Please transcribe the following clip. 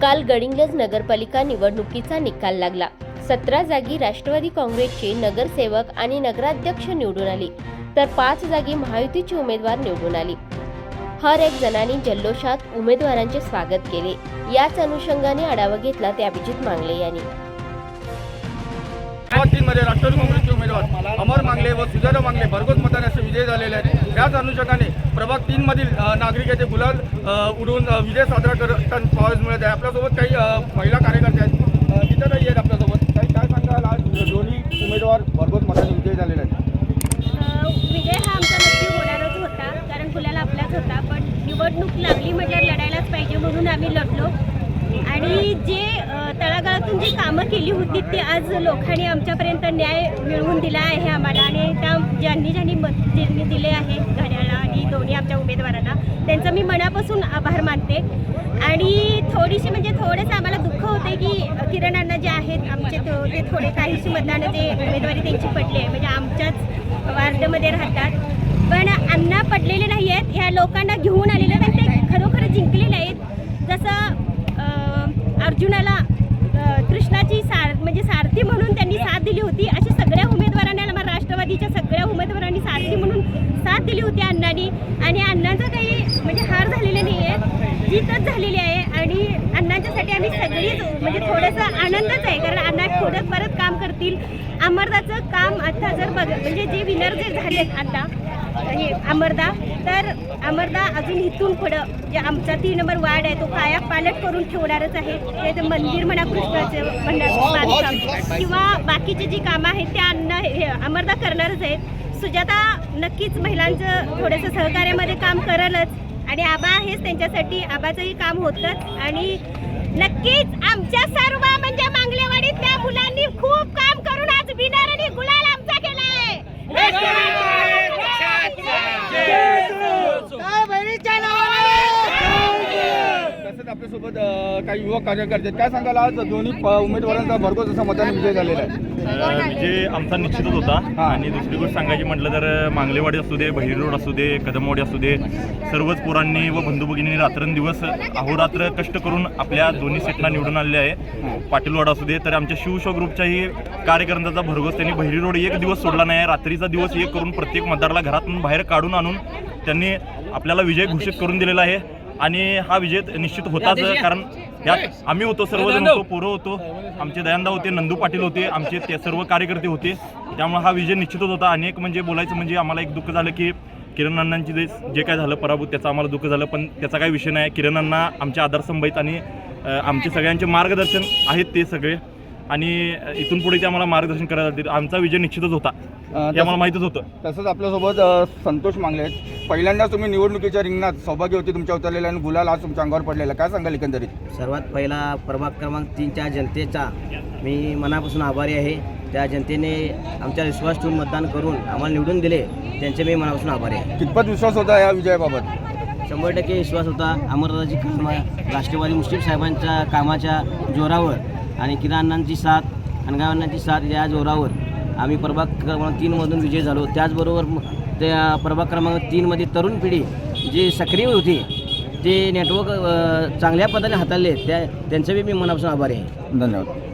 काल गडिंग्लज नगरपालिका निवडणुकीचा निकाल लागला. सतरा जागी राष्ट्रवादी काँग्रेसचे नगरसेवक आणि नगराध्यक्ष निवडून आली तर पाच जागी महायुतीची उमेदवार निवडून आली. हर एक जणांनी जल्लोषात उमेदवारांचे स्वागत केले. याच अनुषंगाने आढावा घेतला ते अभिजित मांगले यांनी. मध्ये राष्ट्रवादी काँग्रेसचे उमेदवार अमर मांगले व सुजाता मांगले भरघोस मताने असे विजय झालेले आहेत. त्याच अनुषंगाने प्रभाग तीन मधील नागरिकांचे गुलाल उडवून विजय साजरा करताना पाहायला मिळत आहे. आपल्यासोबत काही महिला कार्यकर्ते आहेत. तिथंही तिथं नाही आहेत आपल्यासोबत. काही काय सांगाल? आज दोन्ही उमेदवार भरघोस मताने विजय झालेले आहेत. विजय हा आमचा नक्की होणारच होता कारण फुलाला आपलाच होता. पण निवडणूक लागली म्हटल्यावर लढायलाच पाहिजे म्हणून आम्ही लढलो. आणि जे तळागाळातून जी कामं केली होती ते आज लोकांनी आमच्यापर्यंत न्याय मिळवून दिला आहे आम्हाला. आणि त्या ज्यांनी ज्यांनी मत ज्यांनी दिले आहे घड्याला आणि दोन्ही आमच्या उमेदवारांना त्यांचा मी मनापासून आभार मानते. आणि थोडीशी म्हणजे थोडंसं आम्हाला दुःख होते की किरण अण्णा जे आहेत आमचे ते थोडे काहीशी मतदानं ते उमेदवारी त्यांची पडली आहे. म्हणजे आमच्याच वार्डमध्ये राहतात. पण अण्णा पडलेले नाही आहेत ह्या लोकांना घेऊन आलेले आहेत आणि ते खरोखर जिंकलेले आहेत. जसं अर्जुनाला कृष्णाची सार म्हणजे सारथी म्हणून त्यांनी साथ दिली होती. अशी सगळ्या उमेदवारांना आम्हाला राष्ट्रवादीच्या सगळ्या उमेदवारांनी सारथी म्हणून साथ दिली होती अण्णांनी. आणि अण्णांचं काही म्हणजे हार झालेले नाही आहे जीतच झालेली आहे. अण्णांच्यासाठी आम्ही सगळीच म्हणजे थोडंसं आनंदच आहे कारण अण्णा थोडं परत काम करतील. अमरदाचं काम आता जर बघ म्हणजे जे विनर जे झालेत आता हे अमरदा तर अमरदा अजून इथून पुढं जे आमचा तीन नंबर वार्ड आहे तो काया पालट करून ठेवणारच आहे. ते मंदिर म्हणा कृष्णाचं म्हणा किंवा बाकीचे जी कामं आहेत ते अन्न हे अमरदा करणारच आहेत. सुजाता नक्कीच महिलांचं थोडंसं सहकार्यामध्ये काम करलच. आणि आबा आहेच त्यांच्यासाठी आबाचंही काम होतंच. आणि नक्कीच आमच्या सर्व म्हणजे मांगलेवाडीत मुलांना खूप काम करून आज विनर आणि गुलाल आमचा केलाय तसंच आपल्यासोबत काही युवक कार्यकर्ते काय सांगाल आज? दोन्ही उमेदवारांचा भरघोस असा मताने विजय झालेला आहे. विजय आमचा निश्चितच होता. आणि दुसरी गोष्ट सांगायची म्हटलं तर मांगलेवाडी असू दे बहिरी रोड असू दे कदमवाडी असू दे सर्वच पोरांनी व बंधुभगिनींनी रात्रंदिवस अहोरात्र कष्ट करून आपल्या दोन्ही सेटना निवडून आलेले आहे. पाटीलवाड असू दे तर आमच्या शिवशो ग्रुपच्याही कार्यकर्त्यांचा भरघोस त्यांनी बहिरी रोड एक दिवस सोडला नाही रात्रीचा दिवस एक करून प्रत्येक मतदाराला घरातून बाहेर काढून आणून त्यांनी आपल्याला विजय घोषित करून दिलेला आहे. आणि हा विजय निश्चित होताच कारण यात आम्ही होतो सर्वजण होतो पोरं होतो. आमचे दयांदा होते नंदू पाटील होते आमचे ते सर्व कार्यकर्ते होते. त्यामुळे हा विजय निश्चितच होता. अनेक म्हणजे बोलायचं म्हणजे आम्हाला एक दुःख झालं की किरण अण्णांची जे जे काय झालं पराभूत त्याचं आम्हाला दुःख झालं पण त्याचा काही विषय नाही. किरण अण्णा आमचे आदर्शंभ आहेत आणि आमचे सगळ्यांचे मार्गदर्शन आहेत ते सगळे. आणि इथून पुढे ते आम्हाला मार्गदर्शन करायला लागतील आमचा विजय निश्चितच होता. हे आम्हाला माहीतच होतं. तसंच आपल्यासोबत संतोष मांगले आहेत. पहिल्यांदा तुम्ही निवडणुकीच्या रिंगणात सौभाग्य होती तुमच्या उतरलेल्या आणि गुलाल आज तुमच्या अंगावर पडलेला काय सांगाल एकंदरीत? सर्वात पहिला प्रभाग क्रमांक तीनच्या जनतेचा मी मनापासून आभारी आहे. त्या जनतेने आमच्या विश्वास ठेवून मतदान करून आम्हाला निवडून दिले त्यांचे मी मनापासून आभारी आहे. कितपत विश्वास होता या विजयाबाबत? शंभर टक्के विश्वास होता. अमरदाची कामं राष्ट्रवादी मुस्लिम साहेबांच्या कामाच्या जोरावर आणि किराणांची साथ अनगावांची साथ या जोरावर आम्ही प्रभाग क्रमांक तीनमधून विजय झालो. त्याचबरोबर त्या प्रभाग क्रमांक तीनमध्ये तरुण पिढी जी सक्रिय होती ते नेटवर्क चांगल्या पद्धतीने हाताळले. त्या त्यांचे बी मी मनापासून आभारी आहे. धन्यवाद.